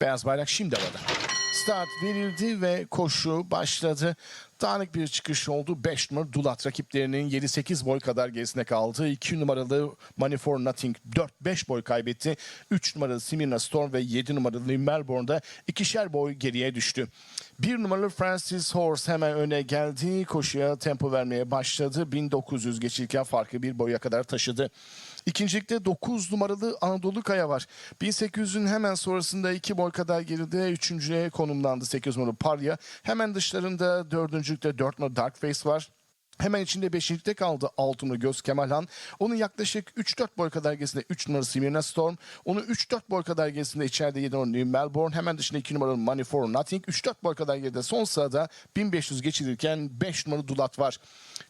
Beyaz bayrak şimdi havada. Start verildi ve koşu başladı. Dağınık bir çıkış oldu. 5 numara Dulat rakiplerinin 7-8 boy kadar gerisine kaldı. 2 numaralı Money Nothing 4-5 boy kaybetti. 3 numaralı Smyrna Storm ve 7 numaralı Melbourne'da ikişer boy geriye düştü. 1 numaralı Francis Horse hemen öne geldi. Koşuya tempo vermeye başladı. 1900 geçilirken farkı bir boya kadar taşıdı. İkincilikte 9 numaralı Anadolu Kaya var. 1800'ün hemen sonrasında 2 boy kadar geride 3.ye konumlandı 8 numaralı Parya. Hemen dışlarında 4. 4 numaralı Dark Face var. Hemen içinde beşincilikte kaldı 6 numaralı Göz Kemalhan. Onun yaklaşık 3-4 boy kadar gerisinde 3 numaralı Smyrna Storm. Onun 3-4 boy kadar gerisinde içeride 7 numaralı New Melbourne. Hemen dışında 2 numaralı Money for Nothing. 3-4 boy kadar geride son sırada 1500 geçilirken 5 numaralı Dulat var.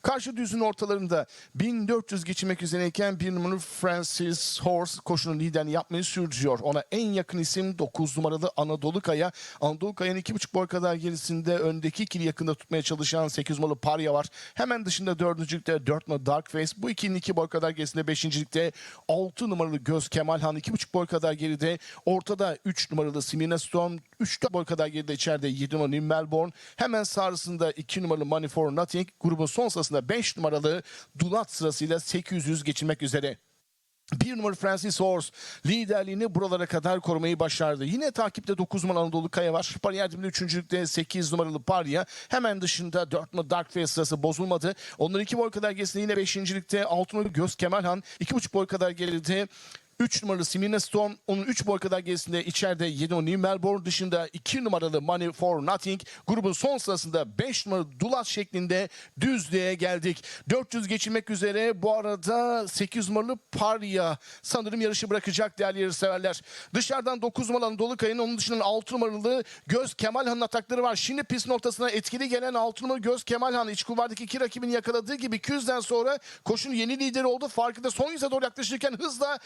Karşı düzün ortalarında 1400 geçirmek üzereyken 1 numaralı Francis Horse koşunun liderini yapmayı sürdürüyor. Ona en yakın isim 9 numaralı Anadolu Kaya. Anadolu Kaya'nın 2,5 boy kadar gerisinde öndeki ikili yakında tutmaya çalışan 8 numaralı Parya var. Hemen dışında 4. 4 numaralı Dark Face. Bu ikilinin 2 boy kadar gerisinde 5. ligde 6 numaralı Göz Kemalhan 2,5 boy kadar geride. Ortada 3 numaralı Smyrna Storm 3 boy kadar geride içeride 7 numaralı Melbourne. Hemen sağrısında 2 numaralı Money for Nothing. Grubun son sırasında 5 numaralı Dulat sırasıyla 800 geçilmek üzere. Bir numaralı Francis Horse liderliğini buralara kadar korumayı başardı. Yine takipte 9 numaralı Anadolu Kaya var. Bariyer dibinde 3. ligde 8 numaralı Parya. Hemen dışında 4 numaralı Dark Face sırası bozulmadı. Onların 2 boy kadar gerisinde yine 5. ligde 6 numaralı Göz Kemalhan. 2,5 boy kadar geride 3 numaralı Smyrna Storm, onun 3 boy kadar gerisinde içeride 7 numaralı Melbourne dışında 2 numaralı Money for Nothing. Grubun son sırasında 5 numaralı Dulat şeklinde düzlüğe geldik. 400 geçilmek üzere bu arada 8 numaralı Parya sanırım yarışı bırakacak değerli yarışseverler. Dışarıdan 9 numaralı Anadolu Kaya'nın onun dışında 6 numaralı Göz Kemalhan'ın atakları var. Şimdi pistin ortasına etkili gelen 6 numaralı Göz Kemalhan iç kulvardaki iki rakibini yakaladığı gibi 200'den sonra koşunun yeni lideri oldu. Farkı da son yüze doğru yaklaşırken hızla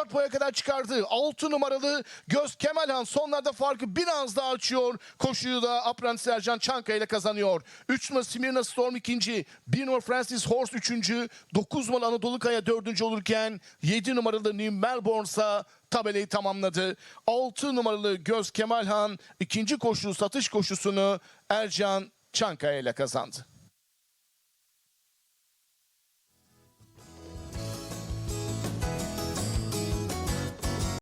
3-4 boya kadar çıkardı. 6 numaralı Göz Kemalhan sonlarda farkı biraz daha açıyor. Koşuyu da Apprentice Sercan Çankaya ile kazanıyor. 3 numaralı Smyrna Storm ikinci. 1 numaralı Francis Horse üçüncü. 9 numaralı Anadolu Kaya dördüncü olurken 7 numaralı New Melbourne ise tabelayı tamamladı. 6 numaralı Göz Kemalhan ikinci koşu satış koşusunu Ercan Çankaya ile kazandı.